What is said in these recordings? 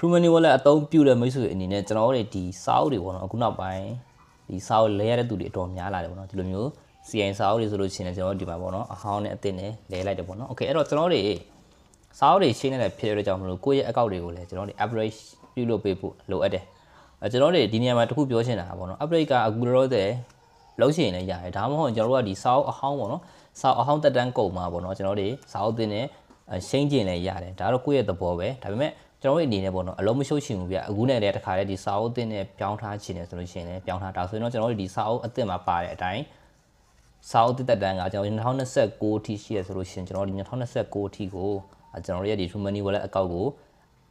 True Money Wallet အသုံးပြုတဲ့မိတ်ဆွေအနေနဲ့ကျွန်တော်တို့ဒီစာအုပ်တွေပေါ့နော်အခုနောက်ပိုင်းဒီစာအုပ်လဲရတဲ့သူတွေအတော်များလာတယ်ပေါ့နော်ဒီလိုမျိုး CN စာအုပ်တွေဆိုလို့ရှိရင်ကျွန်တော်တို့ဒီမှာပေါ့နော်အဟောင်းနဲ့အသစ်နဲ့လဲလိုက်တယ်ပေါ့နော်โอเคအဲ့တော့ကျွန်တော်တို့စာအုပ်တွေရှင်းနေတဲ့ဖြစ်တဲ့ကြောင့်မလို့ကိုယ့်ရဲ့ account တွေကိုလည်းကျွန်တော်တို့ upgrade ပြုလုပ်ပေးဖို့လိုအပ်တယ်အဲကျွန်တော်တို့ဒီနေရာမှာတခုပြောချင်တာပေါ့နော် upgrade ကအခုလောလောဆယ်လုံးချင်လည်းရတယ်ဒါမှမဟုတ်ကျွန်တော်တို့ကဒီစာအုပ်အဟောင်းပေါ့နော်စာအုပ်အဟောင်းတက်တန်းကုန်မှာပေါ့နော်ကျွန်တော်တို့စာအုပ်တင်နဲ့ရှင်းကျင်လည်းရတယ်ဒါတော့ကိုယ့်ရဲ့သဘောပဲဒါပေမဲ့ ကျွန်တော်တို့အနေနဲ့ပေါ့နော်အလုံးမရှုပ်ချင်ဘူးဗျအခုနဲ့လည်းတခါတည်းဒီစာအုပ်တင်နဲ့ပြောင်းထားချင်တယ်ဆိုလို့ရှိရင်လည်းပြောင်းထားတာဆိုရင်တော့ကျွန်တော်တို့ဒီစာအုပ်အသစ်မှာပါတဲ့အတိုင်းစာအုပ်တက်တန်းကကျွန်တော်2029အထိရှိရဆိုလို့ရှိရင်ကျွန်တော်ဒီ2029အထိကိုကျွန်တော်တို့ရဲ့ဒီ True Money Wallet account ကို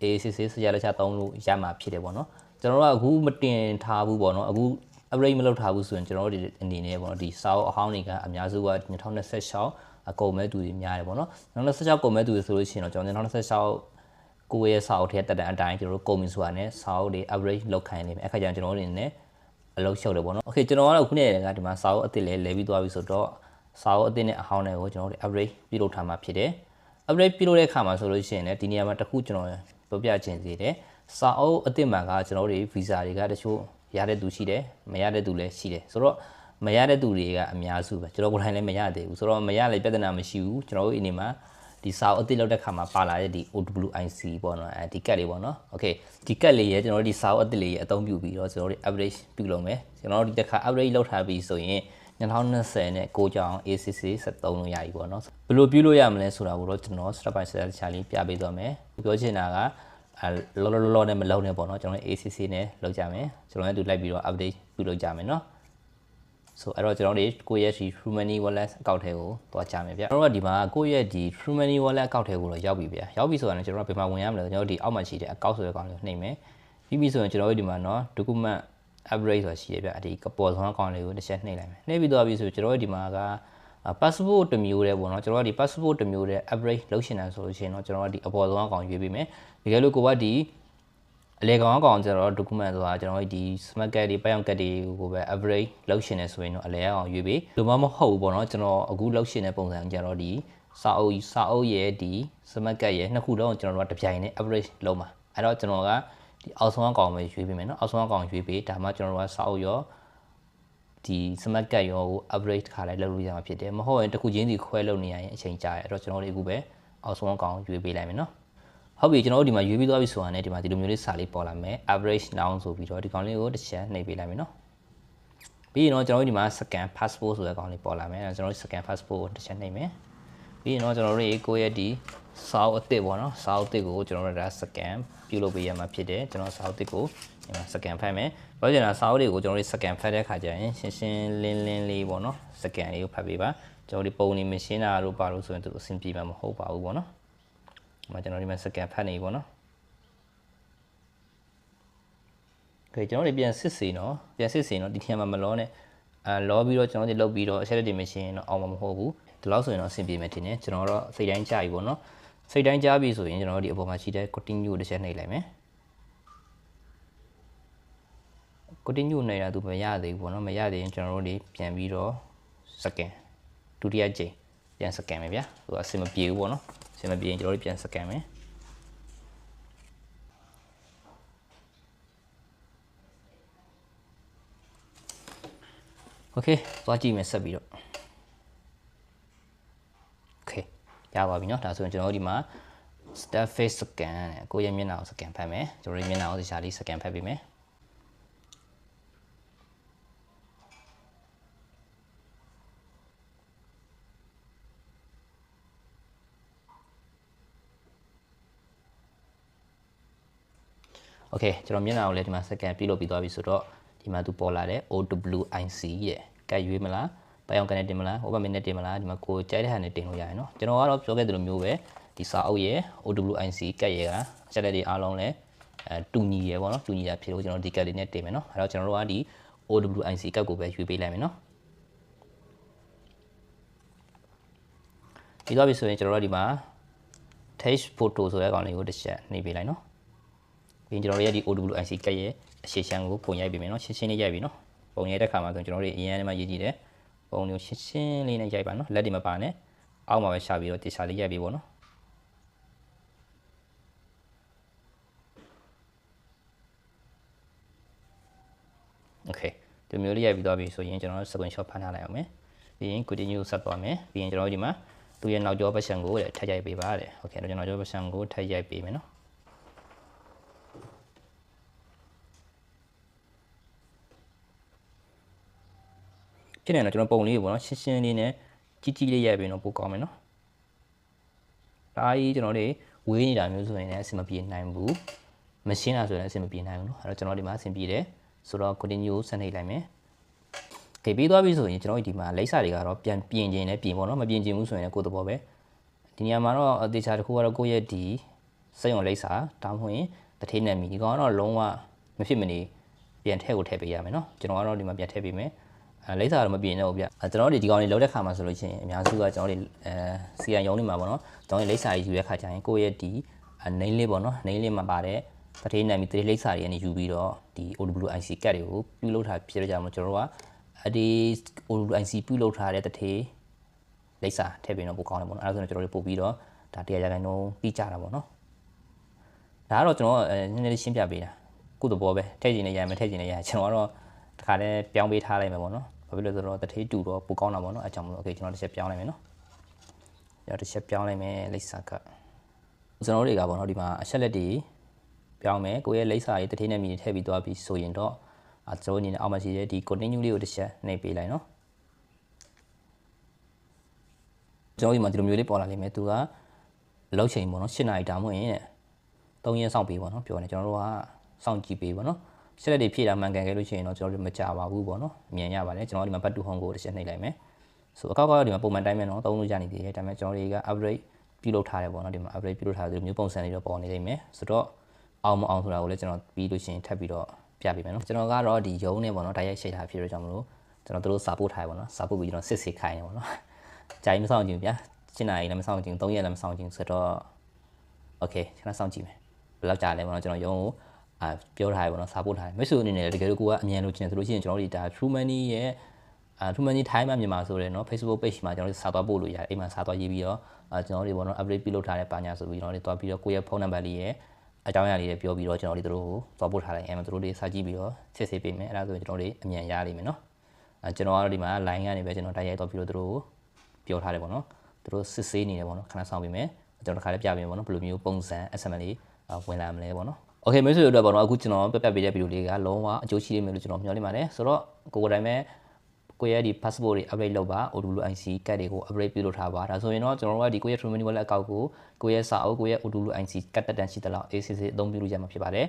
ACC စကြလက်ချသုံးလို့ရမှာဖြစ်တယ်ပေါ့နော်ကျွန်တော်တို့ကအခုမတင်ထားဘူးပေါ့နော်အခု upgrade မလုပ်ထားဘူးဆိုရင်ကျွန်တော်တို့ဒီအနေနဲ့ပေါ့နော်ဒီစာအုပ်အဟောင်းတွေကအများစုက2026အကုန်မဲ့သူတွေများတယ်ပေါ့နော်2026ကုန်မဲ့သူတွေဆိုလို့ရှိရင်တော့ကျွန်တော်2026 ကိုယ့်ရဲ့စာအုပ်ထဲတက်တဲ့အတိုင်းကျွန်တော်တို့ကုန်ပြီဆိုတာနဲ့စာအုပ်တွေ upgrade လုပ်ခိုင်းနေပြီအခါကျရင်ကျွန်တော်တို့အနေနဲ့အလုပ်ရှုပ်တယ်ပေါ့နော်โอเคကျွန်တော်ကတော့ခုနေ့ကဒီမှာစာအုပ်အသစ်လေးလဲပြီးသွားပြီဆိုတော့စာအုပ်အသစ်နဲ့အဟောင်းတွေကိုကျွန်တော်တို့ upgrade ပြုလုပ်ထားမှာဖြစ်တယ် upgrade ပြုလုပ်တဲ့အခါမှာဆိုလို့ရှိရင်လည်းဒီနေရာမှာတစ်ခုကျွန်တော်ပြောပြခြင်းစီတယ်စာအုပ်အသစ်မှာကကျွန်တော်တို့ visa တွေကတချို့ရတဲ့သူရှိတယ်မရတဲ့သူလည်းရှိတယ်ဆိုတော့မရတဲ့သူတွေကအများစုပဲကျွန်တော်ကိုယ်တိုင်လည်းမရသေးဘူးဆိုတော့မရလည်းပြဿနာမရှိဘူးကျွန်တော်တို့အနေမှာ ဒီစာအုပ်အသစ်လောက်တဲ့ခါမှာပါလာတဲ့ဒီ OWIC ပေါ့နော်အဲဒီကက်လေးပေါ့နော် Okay ဒီကက်လေးရဲ့ကျွန်တော်တို့ဒီစာအုပ်အသစ်လေးရဲ့အသုံးပြုပြီးတော့ကျွန်တော်တို့ average ပြုလုပ်မယ်ကျွန်တော်တို့ဒီတစ်ခါ average လောက်ထားပြီးဆိုရင်2020နဲ့ကိုကြောင် ACC 73လို့ရပြီပေါ့နော်ဘယ်လိုပြုလို့ရမလဲဆိုတာကိုတော့ကျွန်တော် step by step ချာလေးပြပေးသွားမယ်ပြောချင်တာကလောလောလောလောနဲ့မလုံးနဲ့ပေါ့နော်ကျွန်တော် ACC နဲ့လောက်ကြမယ်ကျွန်တော်လည်းတူလိုက်ပြီးတော့ update ပြုလုပ်ကြမယ်နော် ဆိုအဲ့တော့ကျွန်တော်တို့ကိုယ့်ရဲ့ဒီ True Money Wallet account ထဲကိုသွားကြမယ်ဗျကျွန်တော်တို့ကဒီမှာကိုယ့်ရဲ့ဒီ True Money Wallet account ထဲကိုတော့ရောက်ပြီဗျရောက်ပြီဆိုတာလည်းကျွန်တော်တို့ဘယ်မှာဝင်ရမလဲကျွန်တော်တို့ဒီအောက်မှာရှိတဲ့ account ဆိုတဲ့ကောင်လေးကိုနှိပ်မယ်ပြီးပြီဆိုရင်ကျွန်တော်တို့ဒီမှာနော် document upgrade ဆိုတာရှိရဗျဒီပေါ်ဆုံးအကောင်လေးကိုတစ်ချက်နှိပ်လိုက်မယ်နှိပ်ပြီးသွားပြီဆိုကျွန်တော်တို့ဒီမှာက passport တစ်မျိုးတည်းပေါ့နော်ကျွန်တော်တို့ဒီ passport တစ်မျိုးတည်း upgrade လုပ်ရှင်တယ်ဆိုလို့ရှိရင်တော့ကျွန်တော်တို့ဒီအပေါ်ဆုံးအကောင်ရွေးပေးမယ်တကယ်လို့ကိုကဒီ အလေကောင်အကောင်ကျွန်တော်တို့ document ဆိုတာကျွန်တော်တို့ဒီ smart card တွေပတ်အောင်ကတ်တွေကိုပဲ upgrade လုပ်ရှင်တယ်ဆိုရင်တော့အလေကောင်ရွေးပေးလိုမှမဟုတ်ဘူးပေါ့နော်ကျွန်တော်အခုလုပ်ရှင်တဲ့ပုံစံကျွန်တော်ဒီစာအုပ်စာအုပ်ရဲ့ဒီ smart card ရဲ့နှစ်ခုလုံးကျွန်တော်တို့ကတစ်ပြိုင်နဲ့ upgrade လုပ်မှာအဲ့တော့ကျွန်တော်ကဒီအောက်ဆုံးအကောင်ပဲရွေးပေးမယ်နော်အောက်ဆုံးအကောင်ရွေးပေးဒါမှကျွန်တော်တို့ကစာအုပ်ရောဒီ smart card ရောကို upgrade ခါလိုက်လုပ်လို့ရမှာဖြစ်တယ်မဟုတ်ရင်တစ်ခုချင်းစီခွဲလုပ်နေရရင်အချိန်ကြာတယ်အဲ့တော့ကျွန်တော်တို့အခုပဲအောက်ဆုံးအကောင်ရွေးပေးလိုက်မယ်နော် ဟုတ်ပြီကျွန်တော်တို့ဒီမှာရွေးပြီးသွားပြီဆိုတာနဲ့ဒီမှာဒီလိုမျိုးလေးစာလေးပေါ်လာမယ် average noun ဆိုပြီးတော့ဒီကောင်လေးကိုတစ်ချက်နှိပ်ပေးလိုက်မယ်နော်ပြီးရင်တော့ကျွန်တော်တို့ဒီမှာ scan passport ဆိုတဲ့ကောင်လေးပေါ်လာမယ်ကျွန်တော်တို့ scan passport ကိုတစ်ချက်နှိပ်မယ်ပြီးရင်တော့ကျွန်တော်တို့ကိုယ့်ရဲ့ဒီစာအုပ်အသစ်ပေါ့နော်စာအုပ်အသစ်ကိုကျွန်တော်တို့ဒါ scan ပြုလုပ်ပေးရမှာဖြစ်တယ်ကျွန်တော်စာအုပ်အသစ်ကိုဒီမှာ scan ဖတ်မယ်ပြောချင်တာစာအုပ်တွေကိုကျွန်တော်တို့ scan ဖတ်တဲ့ခါကျရင်ရှင်းရှင်းလင်းလင်းလေးပေါ့နော် scan လေးကိုဖတ်ပေးပါကျွန်တော်ဒီပုံနေမရှင်းတာတို့ပါလို့ဆိုရင်သူအဆင်ပြေမှာမဟုတ်ပါဘူးပေါ့နော် ဒီမှာကျွန်တော်ဒီမှာ scan ဖတ်နေပြီပေါ့နော်ကဲကျွန်တော်တို့ပြန်စစ်စေနော်ပြန်စစ်စေနော်ဒီထက်မှမလောနဲ့အဲလောပြီးတော့ကျွန်တော်တို့လောက်ပြီးတော့ accelerator machine တော့အောင်မှာမဟုတ်ဘူးဒီလောက်ဆိုရင်တော့အဆင်ပြေမယ်ထင်တယ်ကျွန်တော်တော့စိတ်တိုင်းကြာပြီပေါ့နော်စိတ်တိုင်းကြာပြီဆိုရင်ကျွန်တော်တို့ဒီအပေါ်မှာရှိတဲ့ continue တစ်ချက်နှိပ်လိုက်မယ် continue နှိပ်တာသူမရသေးဘူးပေါ့နော်မရသေးရင်ကျွန်တော်တို့ဒီပြန်ပြီးတော့ scan ဒုတိယကြိမ်ပြန် scan မယ်ဗျာသူကအဆင်မပြေဘူးပေါ့နော် ဆင်မပြေရင်ကျွန်တော်တို့ပြန် scan မယ်โอเคသွားကြည့်မယ်ဆက်ပြီးတော့ ရပါပြီเนาะဒါဆိုရင်ကျွန်တော်တို့ဒီမှာ step face scan နဲ့ကိုယ့်ရဲ့မျက်နှာကို scan ဖတ်မယ်ကျွန်တော်ရဲ့မျက်နှာကိုရှာလေး scan ဖတ်ပေးမယ် โอเคကျွန်တော်မျက်နှာကိုလည်းဒီမှာ scan ပြုလုပ်ပြီးသွားပြီဆိုတော့ဒီမှာသူပေါ်လာတဲ့ OWIC ရဲ့ကတ်ရွေးမလားပိုင်အောင်ကနေတင်မလားဟိုဘက်မင်းနဲ့တင်မလားဒီမှာကိုကြိုက်တဲ့ဟာနဲ့တင်လို့ရတယ်နော်ကျွန်တော်ကတော့ပြောခဲ့သလိုမျိုးပဲဒီစာအုပ်ရဲ့ OWIC ကတ်ရဲ့ကအချက်လက်တွေအားလုံးလည်းအဲတူညီရယ်ပေါ့နော်တူညီတာဖြစ်လို့ကျွန်တော်ဒီကတ်လေးနဲ့တင်မယ်နော်အဲတော့ကျွန်တော်တို့ကဒီ OWIC ကတ်ကိုပဲရွေးပေးလိုက်မယ်နော်ပြီးတော့ပြီဆိုရင်ကျွန်တော်တို့ဒီမှာ text photo ဆိုတဲ့ကောင်လေးကိုတစ်ချက်နှိပ်ပေးလိုက်နော်ပြီးရ ပြီးကျွန်တော်တို့ရဲ့ဒီ OWIC ကရဲ့အရှေ့ရှမ်းကိုပုံရိုက်ပေးမယ်နော်ရှင်းရှင်းလေးရိုက်ပြီနော်ပုံရိုက်တဲ့ခါမှာဆိုကျွန်တော်တို့အရင်ကမှရေးကြည့်တယ်ပုံမျိုးရှင်းရှင်းလေးနဲ့ရိုက်ပါနော်လက်တွေမပါနဲ့အောက်မှာပဲရှာပြီးတော့တေချာလေးရိုက်ပေးပေါ့နော်โอเคဒီမျိုးလေးရိုက်ပြီးသွားပြီဆိုရင်ကျွန်တော်တို့ screenshot ဖတ်ထားလိုက်အောင်မယ်ပြီးရင် continue ဆက်သွားမယ်ပြီးရင်ကျွန်တော်တို့ဒီမှာသူ့ရဲ့နောက်ကျော version ကိုထပ်ရိုက်ပေးပါတယ်โอเคတော့ကျွန်တော်ကျော version ကိုထပ်ရိုက်ပေးမယ်နော် ဖြစ်နေတော့ကျွန်တော်ပုံလေးတွေပေါ့နော်ရှင်းရှင်းလေးနဲ့ကြီးကြီးလေးရိုက်ပြီးတော့ပိုကောင်းမယ်နော်ဒါကြီးကျွန်တော်တို့ဝေးနေတာမျိုးဆိုရင်လည်းအဆင်မပြေနိုင်ဘူးမရှင်းတာဆိုရင်လည်းအဆင်မပြေနိုင်ဘူးနော်အဲ့တော့ကျွန်တော်ဒီမှာအဆင်ပြေတယ်ဆိုတော့ continue ကိုဆက်နေလိုက်မယ်ကဲပြီးသွားပြီဆိုရင်ကျွန်တော်ဒီမှာလိပ်စာတွေကတော့ပြန်ပြင်ခြင်းနဲ့ပြင်ပေါ့နော်မပြင်ခြင်းဘူးဆိုရင်လည်းကိုယ်သဘောပဲဒီနေရာမှာတော့အသေးချာတစ်ခုကတော့ကိုယ့်ရဲ့ဒီစိတ်ဝင်လိပ်စာတောင်းဖွင့်တထေးနဲ့မီဒီကောင်ကတော့လုံးဝမဖြစ်မနေပြန်ထည့်ကိုထည့်ပေးရမယ်နော်ကျွန်တော်ကတော့ဒီမှာပြန်ထည့်ပေးမယ် လိပ်စာတော့မပြင်တော့ဘူးဗျအဲကျွန်တော်တို့ဒီကောင်လေးလောက်တဲ့ခါမှာဆိုလို့ရှိရင်အများစုကကျွန်တော်တို့အဲစီရန်ရုံးနေမှာပေါ့နော်ကျွန်တော်တို့လိပ်စာကြီးယူတဲ့ခါကျရင်ကိုယ့်ရဲ့ဒီနေလေးပေါ့နော်နေလေးမှာပါတဲ့တထေးနယ်မီတထေးလိပ်စာတွေကနေယူပြီးတော့ဒီ OWIC ကတ်တွေကိုပြုလုပ်ထားဖြစ်ကြမှာကျွန်တော်တို့ကအဒီ OWIC ပြုလုပ်ထားတဲ့တထေးလိပ်စာထည့်ပြီးတော့ပို့ကောင်းတယ်ပေါ့နော်အဲဒါဆိုရင်ကျွန်တော်တို့ပို့ပြီးတော့ဒါတရားရခိုင်နှုန်းပြီးကြတာပေါ့နော်ဒါကတော့ကျွန်တော်အဲနည်းနည်းလေးရှင်းပြပေးတာကုသဘောပဲထည့်ကျင်နေရမယ်ထည့်ကျင်နေရကျွန်တော်ကတော့ တခါတည်းပြောင်းပေးထားလိုက်မယ်ပေါ့နော်ဘာဖြစ်လို့လဲဆိုတော့တထေးတူတော့ပိုကောင်းတာပေါ့နော်အဲကြောင့်မလို့โอเคကျွန်တော်တစ်ချက်ပြောင်းလိုက်မယ်နော်ကျွန်တော်တစ်ချက်ပြောင်းလိုက်မယ်လိပ်စာကကျွန်တော်တွေကပေါ့နော်ဒီမှာအချက်လက်တွေပြောင်းမယ်ကိုယ့်ရဲ့လိပ်စာရေးတထေးနဲ့မြည်ထည့်ပြီးသွားပြီးဆိုရင်တော့အဲကျွန်တော်အနေနဲ့အောက်မှာရှိတဲ့ဒီ continue လေးကိုတစ်ချက်နှိပ်ပေးလိုက်နော်ကျွန်တော်ဒီမှာဒီလိုမျိုးလေးပေါ်လာလိမ့်မယ်သူကလောက်ချိန်ပေါ့နော်၈နာရီဒါမှမဟုတ်ရင်3ရက်စောင့်ပေးပေါ့နော်ပြောနေကျွန်တော်တို့ကစောင့်ကြည့်ပေးပေါ့နော် ဆက်လက်တွေဖြည့်တာမှန်ကန်ခဲ့လို့ရှိရင်တော့ကျွန်တော်တို့မကြပါဘူးပေါ့နော်မြင်ရပါတယ်ကျွန်တော်ဒီမှာ back to home ကိုတစ်ချက်နှိပ်လိုက်မယ်ဆိုအကောက်ကတော့ဒီမှာပုံမှန်တိုင်းပဲနော်သုံးလို့ရနေသေးတယ်ဒါပေမဲ့ကျွန်တော်တွေက upgrade ပြုလုပ်ထားတယ်ပေါ့နော်ဒီမှာ upgrade ပြုလုပ်ထားတဲ့မျိုးပုံစံတွေတော့ပေါ်နေလိမ့်မယ်ဆိုတော့အောင်မအောင်ဆိုတာကိုလည်းကျွန်တော်ပြီးလို့ရှိရင်ထပ်ပြီးတော့ပြပေးမယ်နော်ကျွန်တော်ကတော့ဒီရုံးနဲ့ပေါ့နော်တိုက်ရိုက်ရှိတ်ထားဖြစ်လို့ကြောင့်မလို့ကျွန်တော်တို့စာပို့ထားရပေါ့နော်စာပို့ပြီးကျွန်တော်စစ်စစ်ခိုင်းနေပေါ့နော်ဂျိုင်းမဆောင်ကြည့်ဗျာ7နာရီလည်းမဆောင်ကြည့်3ရက်လည်းမဆောင်ကြည့်ဆိုတော့ okay ကျွန်တော်စောင့်ကြည့်မယ်ဘယ်လောက်ကြာလဲပေါ့နော်ကျွန်တော်ရုံးကို အာပြောထားရပေါ့နော် support ထားတယ်မိတ်ဆွေအနေနဲ့တကယ်လို့ကိုကအမြန်လို့ကျင်တယ်ဆိုလို့ရှိရင်ကျွန်တော်တို့ဒါ True Money ရဲ့အာ True Money Time မြန်မာဆိုတဲ့နော် Facebook page မှာကျွန်တော်တို့စာသွားပို့လို့ရတယ်အိမ်မှာစာသွားရေးပြီးတော့အာကျွန်တော်တို့ပေါ့နော် update ပြုလုပ်ထားတဲ့ပါညာဆိုပြီးကျွန်တော်တို့သွားပြီးတော့ကိုယ့်ရဲ့ဖုန်းနံပါတ်လေးရဲ့အကြောင်းအရာလေးတွေပြောပြီးတော့ကျွန်တော်တို့တို့ကိုသွားပို့ထားလိုက်အဲမှာတို့တွေစာကြည့်ပြီးတော့ချက်စေးပေးမယ်အဲဒါဆိုရင်ကျွန်တော်တို့အမြန်ရလိမ့်မယ်နော်အဲကျွန်တော်ကတော့ဒီမှာ line ကနေပဲကျွန်တော်တိုက်ရိုက်သွားပြီးတော့တို့ကိုပြောထားတယ်ပေါ့နော်တို့စစ်ဆေးနေတယ်ပေါ့နော်ခဏဆောင်ပေးမယ်ကျွန်တော်တခါလေးပြပေးမယ်ပေါ့နော်ဘယ်လိုမျိုးပုံစံ SMS လေးဝင်လာမလဲပေါ့နော် โอเคမိတ်ဆွေတို့အတွက်ပေါ့နော်အခုကျွန်တော်ပြပြပေးတဲ့ဗီဒီယိုလေးကလုံးဝအကျိုးရှိလိမ့်မယ်လို့ကျွန်တော်မျှော်လင့်ပါတယ်ဆိုတော့ကိုကိုယ်တိုင်ပဲကိုရဲ့ဒီ passport တွေ upgrade လုပ်ပါ OWIC ကတ်တွေကို upgrade ပြုလုပ်ထားပါဒါဆိုရင်တော့ကျွန်တော်တို့ကဒီကိုရဲ့ True Wallet အကောင့်ကိုကိုရဲ့စာအုပ်ကိုရဲ့ OWIC ကတ်တက်တန်ရှိသလောက် ACC အသုံးပြုလို့ရမှာဖြစ်ပါတယ်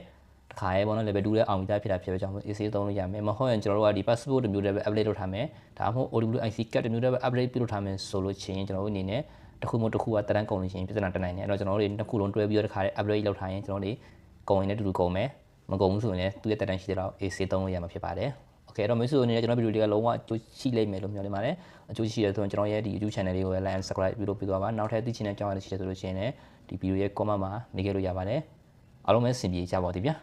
တခါရဲပေါ့နော် level 2လဲအောင်ပြီးသားဖြစ်တာဖြစ်ပဲကြောင့် AC သုံးလို့ရမယ်မဟုတ်ရင်ကျွန်တော်တို့ကဒီ passport တစ်မျိုးတည်းပဲ upgrade လုပ်ထားမယ်ဒါမှမဟုတ် OWIC ကတ်တစ်မျိုးတည်းပဲ upgrade ပြုလုပ်ထားမယ်ဆိုလို့ချင်းကျွန်တော်တို့အနေနဲ့တစ်ခုမှတစ်ခုကတရန်ကုန်လို့ရှိရင်ပြဿနာတက်နိုင်တယ်အဲ့တော့ကျွန်တော်တို့နှစ်ခုလုံးတွဲပြီးတော့တခါရဲ upgrade လုပ်ထားရင်ကျွန်တော်တို့ ကုန်ရင်လည်းတူတူကုန်မယ်မကုန်ဘူးဆိုရင်လည်းသူ့ရဲ့တက်တန်ရှိတဲ့လောက် AC သုံးလို့ရမှာဖြစ်ပါတယ်โอเคအဲ့တော့မိတ်ဆွေအနေနဲ့ကျွန်တော်ဗီဒီယိုလေးကလုံးဝအကျိုးရှိလိမ့်မယ်လို့မျှော်လင့်ပါတယ်အကျိုးရှိရဆိုရင်ကျွန်တော်ရဲ့ဒီ YouTube channel လေးကိုလည်း like and subscribe ပြုလုပ်ပေးသွားပါနောက်ထပ်သိချင်တဲ့ကြောင်းရရှိတယ်ဆိုလို့ရှိရင်လည်းဒီဗီဒီယိုရဲ့ comment မှာနေခဲ့လို့ရပါတယ်အားလုံးပဲဆင်ပြေကြပါသည်ဗျာ